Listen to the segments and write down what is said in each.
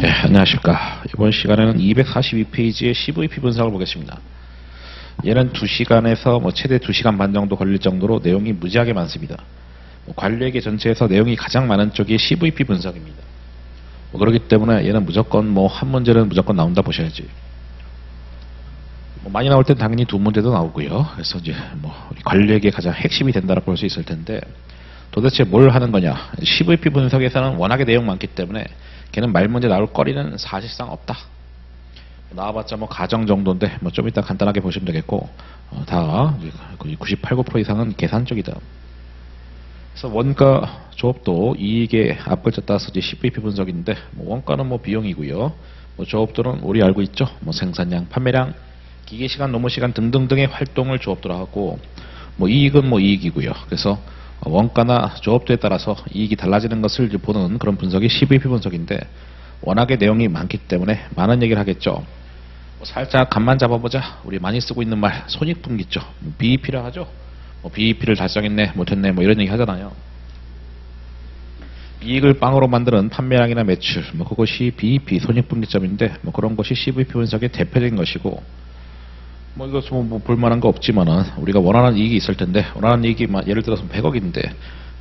네, 안녕하십니까. 이번 시간에는 242페이지의 CVP 분석을 보겠습니다. 얘는 2시간에서 뭐 최대 2시간 반 정도 걸릴 정도로 내용이 무지하게 많습니다. 뭐 관리회계 전체에서 내용이 가장 많은 쪽이 CVP 분석입니다. 뭐 그렇기 때문에 얘는 무조건 뭐 한 문제는 무조건 나온다 보셔야지. 뭐 많이 나올 땐 당연히 두 문제도 나오고요. 그래서 이제 뭐 관리회계 가장 핵심이 된다고 볼 수 있을 텐데 도대체 뭘 하는 거냐? CVP 분석에서는 워낙에 내용 많기 때문에 걔는 말 문제 나올 거리는 사실상 없다. 나와봤자 뭐 가정 정도인데 뭐 좀 이따 간단하게 보시면 되겠고 어, 다 거의 98% 이상은 계산 쪽이다. 그래서 원가 조업도 이익에 앞걸쳐 따라서 이제 CVP 분석인데 뭐 원가는 뭐 비용이고요. 뭐 조업들은 우리 알고 있죠. 뭐 생산량, 판매량, 기계 시간, 노무 시간 등등등의 활동을 조업들 하고 뭐 이익은 뭐 이익이고요. 그래서 원가나 조업도에 따라서 이익이 달라지는 것을 보는 그런 분석이 CVP 분석인데 워낙에 내용이 많기 때문에 많은 얘기를 하겠죠. 뭐 살짝 간만 잡아보자. 우리 많이 쓰고 있는 말 손익분기죠. 뭐 BEP라 하죠. 뭐 BEP를 달성했네, 못했네, 뭐 이런 얘기 하잖아요. 이익을 빵으로 만드는 판매량이나 매출, 뭐 그것이 BEP 손익분기점인데 뭐 그런 것이 CVP 분석의 대표적인 것이고 뭐 이거 뭐, 뭐 볼만한 거 없지만은 우리가 원하는 이익이 있을 텐데 원하는 이익이 막 예를 들어서 100억인데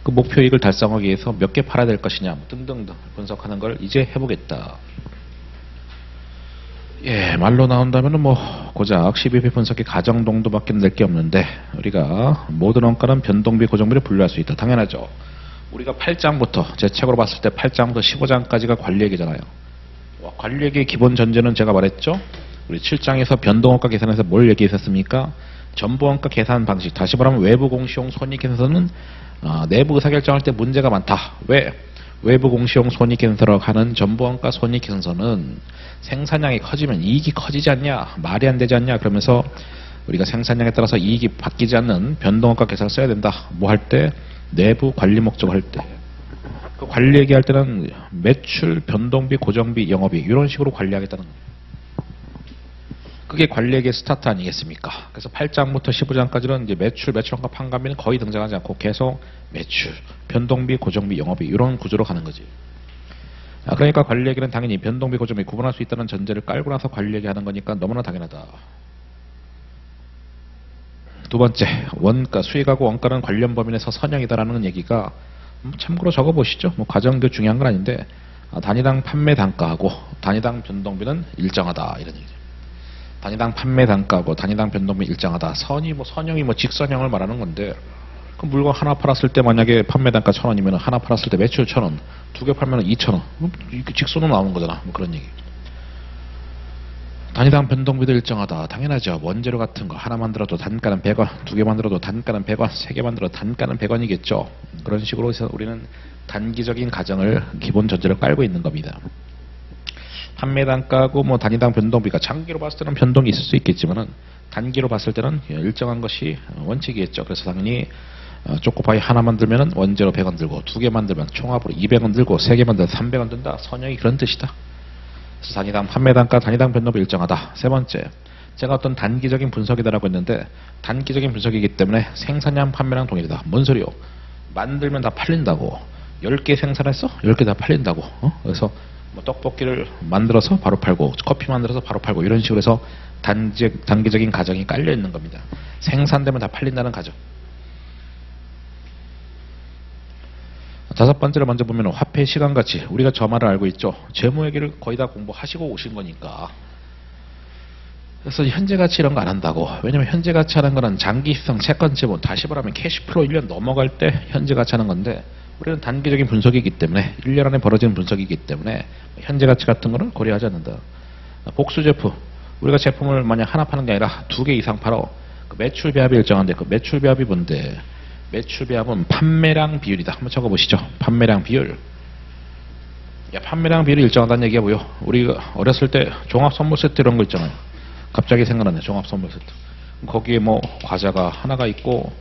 그 목표 이익을 달성하기 위해서 몇 개 팔아야 될 것이냐 뭐 등등등 분석하는 걸 이제 해보겠다. 예, 말로 나온다면은 뭐 고작 12배 분석의 가정 정도밖에 낼 게 없는데 우리가 모든 원가는 변동비 고정비를 분류할 수 있다. 당연하죠. 우리가 8장부터 제 책으로 봤을 때 8장부터 15장까지가 관리얘기잖아요. 와, 관리얘기의 기본 전제는 제가 말했죠. 우리 7장에서 변동원가 계산에서 뭘 얘기했었습니까? 전부원가 계산 방식. 다시 말하면 외부 공시용 손익계산서는 어, 내부 의사결정할 때 문제가 많다. 왜? 외부 공시용 손익계산서라고 하는 전부원가 손익계산서는 생산량이 커지면 이익이 커지지 않냐? 말이 안 되지 않냐? 그러면서 우리가 생산량에 따라서 이익이 바뀌지 않는 변동원가 계산을 써야 된다. 뭐 할 때? 내부 관리 목적을 할 때. 그 관리 얘기할 때는 매출, 변동비, 고정비, 영업이 이런 식으로 관리하겠다는 거예요. 그게 관리액의 스타트 아니겠습니까? 그래서 8장부터 15장까지는 이제 매출, 매출원가 판관비는 거의 등장하지 않고 계속 매출, 변동비, 고정비, 영업비 이런 구조로 가는 거지. 아, 그러니까 관리액에는 당연히 변동비, 고정비 구분할 수 있다는 전제를 깔고 나서 관리액이 하는 거니까 너무나 당연하다. 두 번째, 원가, 수익하고 원가는 관련 범위 내에서 선형이다라는 얘기가 음, 참고로 적어보시죠. 뭐 과정도 중요한 건 아닌데 아, 단위당 판매 단가하고 단위당 변동비는 일정하다 이런 얘기죠. 단위당 판매 단가고 단위당 변동비 일정하다. 선이 뭐 선형이 뭐 직선형을 말하는 건데 그 물건 하나 팔았을 때 만약에 판매 단가 천 원이면 하나 팔았을 때 매출 천 원, 두 개 팔면 이천 원. 뭐 이렇게 직선으로 나오는 거잖아. 뭐 그런 얘기. 단위당 변동비도 일정하다. 당연하죠. 원재료 같은 거 하나 만들어도 단가는 100원, 두 개 만들어도 단가는 100원, 세 개 만들어도 단가는 100원이겠죠. 그런 식으로 해서 우리는 단기적인 가정을 기본 전제로 깔고 있는 겁니다. 판매 단가고 뭐 단위당 변동비가 장기로 봤을 때는 변동이 있을 수 있겠지만은 단기로 봤을 때는 일정한 것이 원칙이겠죠. 그래서 당연히 어, 초코파이 하나 만들면은 원재료 100원 들고 두 개 만들면 총합으로 200원 들고 세 개 만들면 300원 든다. 선형이 그런 뜻이다. 그래서 단위당 판매 단가, 단위당 변동비 일정하다. 세 번째, 제가 어떤 단기적인 분석이다라고 했는데 단기적인 분석이기 때문에 생산량 판매량 동일이다. 뭔 소리요? 만들면 다 팔린다고. 10개 생산했어? 10개 다 팔린다고. 어? 그래서 뭐 떡볶이를 만들어서 바로 팔고 커피 만들어서 바로 팔고 이런 식으로 해서 단지, 단기적인 가정이 깔려 있는 겁니다. 생산되면 다 팔린다는 가정. 다섯 번째로 먼저 보면 화폐 시간 가치. 우리가 저 말을 알고 있죠. 재무 얘기를 거의 다 공부하시고 오신 거니까. 그래서 현재 가치 이런 거 안 한다고. 왜냐면 현재 가치 하는 거는 장기성 채권 지분, 다시 말하면 캐시플로우 1년 넘어갈 때 현재 가치 하는 건데 우리는 단기적인 분석이기 때문에 1년 안에 벌어지는 분석이기 때문에 현재 가치 같은 거는 고려하지 않는다. 복수 제품. 우리가 제품을 만약 하나 파는 게 아니라 두 개 이상 팔어. 그 매출 배합이 일정한데 그 매출 배합이 뭔데? 매출 배합은 판매량 비율이다. 한번 적어보시죠. 판매량 비율. 야, 판매량 비율이 일정하다는 얘기가 뭐요? 우리가 어렸을 때 종합 선물 세트 이런 거 있잖아요. 갑자기 생각나네. 종합 선물 세트. 거기에 뭐 과자가 하나가 있고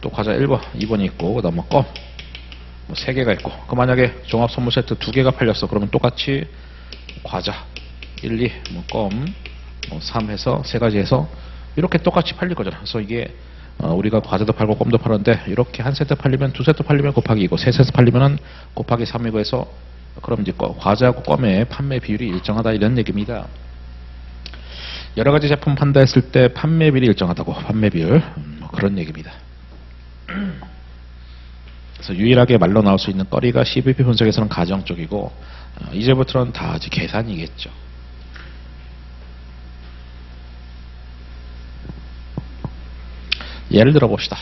또 과자 1번, 2번이 있고 그다음 뭐 껌. 뭐세 개가 있고 그 만약에 종합 선물 세트 두 개가 팔렸어 그러면 똑같이 과자 1, 2, 뭐 껌, 뭐 3 해서 세 가지 해서 이렇게 똑같이 팔릴 거잖아. 그래서 이게 어, 우리가 과자도 팔고 껌도 팔았는데 이렇게 한 세트 팔리면 두 세트 팔리면 곱하기 2고 세 세트 팔리면은 곱하기 3이고 해서 그럼 이제 거- 과자하고 껌의 판매 비율이 일정하다 이런 얘기입니다. 여러 가지 제품 판다 했을 때 판매 비율이 일정하다고 판매 비율 음, 뭐 그런 얘기입니다. 그래서 유일하게 말로 나올 수 있는 거리가 CVP 분석에서는 가정 쪽이고 어, 이제부터는 다 이제 계산이겠죠. 예를 들어 봅시다.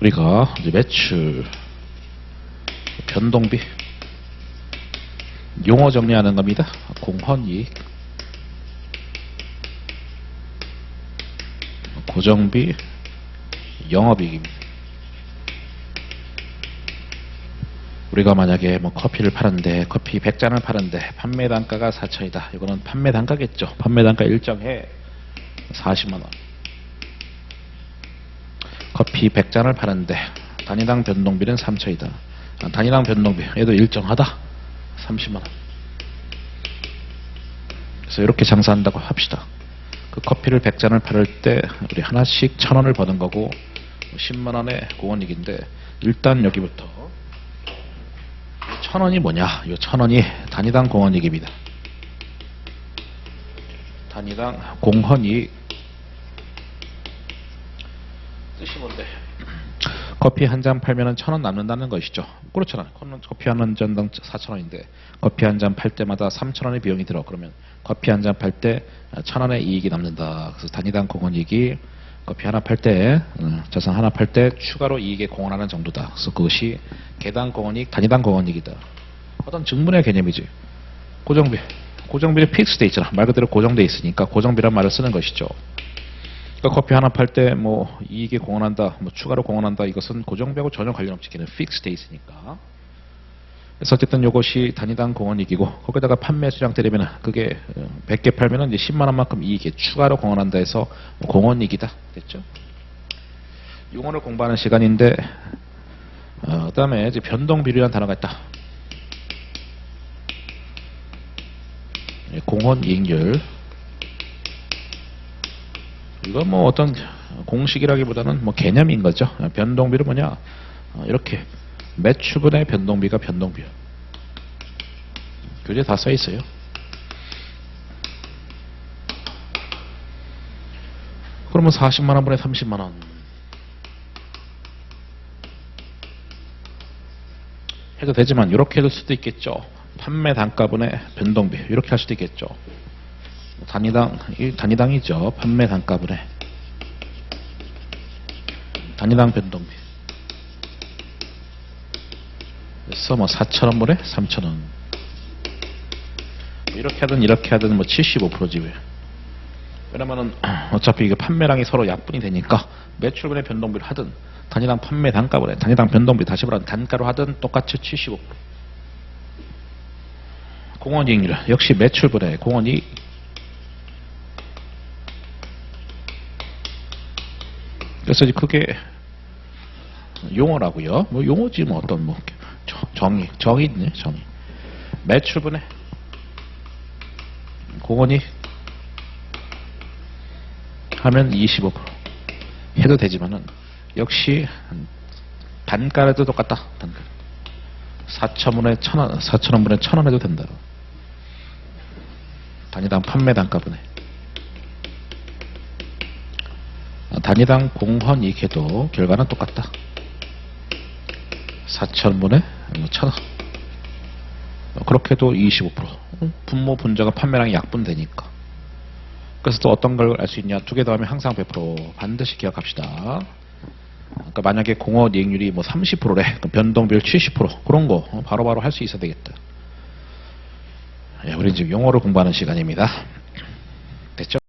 우리가 이제 매출, 변동비, 용어 정리하는 겁니다. 공헌이익, 고정비, 영업이익입니다. 우리가 만약에 뭐 커피를 파는데 커피 100잔을 파는데 판매 단가가 4천이다. 이거는 판매 단가겠죠. 판매 단가 일정해 40만 원. 커피 100잔을 파는데 단위당 변동비는 3천이다. 아, 단위당 변동비 얘도 일정하다. 30만 원. 그래서 이렇게 장사한다고 합시다. 그 커피를 100잔을 팔을 때 우리 하나씩 1,000원을 버는 거고 10만 원의 공원이익인데 일단 여기부터 1,000원이 뭐냐? 이 1,000원이 단위당 공원이익입니다. 단위당 공헌이익 뜻이 뭔데? 커피 한 잔 팔면 천원 남는다는 것이죠. 그렇잖아. 커피 한 잔당 4천 원인데 커피 한 잔 팔 때마다 3천 원의 비용이 들어. 그러면 커피 한 잔 팔 때 천 원의 이익이 남는다. 그래서 단위당 공헌이익이 커피 하나 팔 때, 어, 자산 하나 팔 때 추가로 이익에 공헌하는 정도다. 그래서 그것이 개당 공헌이익, 단위당 공헌이익이다. 어떤 증문의 개념이지. 고정비. 고정비는 픽스돼 있잖아. 말 그대로 고정돼 있으니까 고정비란 말을 쓰는 것이죠. 그러니까 커피 하나 팔 때 뭐 이익에 공헌한다, 뭐 추가로 공헌한다 이것은 고정비하고 전혀 관련 없이 걔는 픽스돼 있으니까. 그래서 어쨌든 이것이 단위당 공헌이익이고 거기다가 판매 수량 때리면 그게 100개 팔면은 이제 10만 원만큼 이익에 추가로 공헌한다 해서 공헌이익이다. 됐죠? 용어를 공부하는 시간인데 어, 그 다음에 이제 변동 비율이라는 단어가 있다. 예, 공헌 이익률 이건 뭐 어떤 공식이라기보다는 뭐 개념인 거죠. 변동비는 뭐냐? 어, 이렇게 매출분의 변동비가 변동비야. 교재 다 써 있어요. 그러면 40만 원 분의 30만 원. 해도 되지만 이렇게 해도 수도 있겠죠. 판매 단가분의 변동비 이렇게 할 수도 있겠죠. 단위당 이 단위당이죠. 판매 단가분의 단위당 변동비. 그래서 뭐 4,000원분에 3,000원. 이렇게 하든 이렇게 하든 뭐 75%지 왜. 왜냐면은 어차피 이게 판매량이 서로 약분이 되니까 매출분의 변동비를 하든 단위당 판매 단가분의 단위당 변동비 다시 말하면 단가로 하든 똑같이 75%. 공원이익률 역시 매출분의 공원이익 그래서 이제 그게 용어라고요. 뭐 용어지 뭐 어떤 뭐 정- 정의 정의 있네 정의. 매출분의 공원이 하면 25% 해도 되지만은 역시 단가라도 똑같다 단가. 4천원에 천원 4천원분에 천원 해도 된다. 단위당 판매 단가분에. 아, 단위당 공헌 이익해도 결과는 똑같다. 4천분에 1,000원. 어, 그렇게 해도 25%. 어, 분모 분자가 판매량이 약분되니까. 그래서 또 어떤 걸 알 수 있냐? 두 개 더하면 항상 100% 반드시 기억합시다. 그러니까 만약에 공헌 이익률이 뭐 30%래. 그럼 변동비율 70% 그런 거 어, 바로바로 할 수 있어야 되겠다. 예, 우리 지금 용어를 공부하는 시간입니다. 됐죠?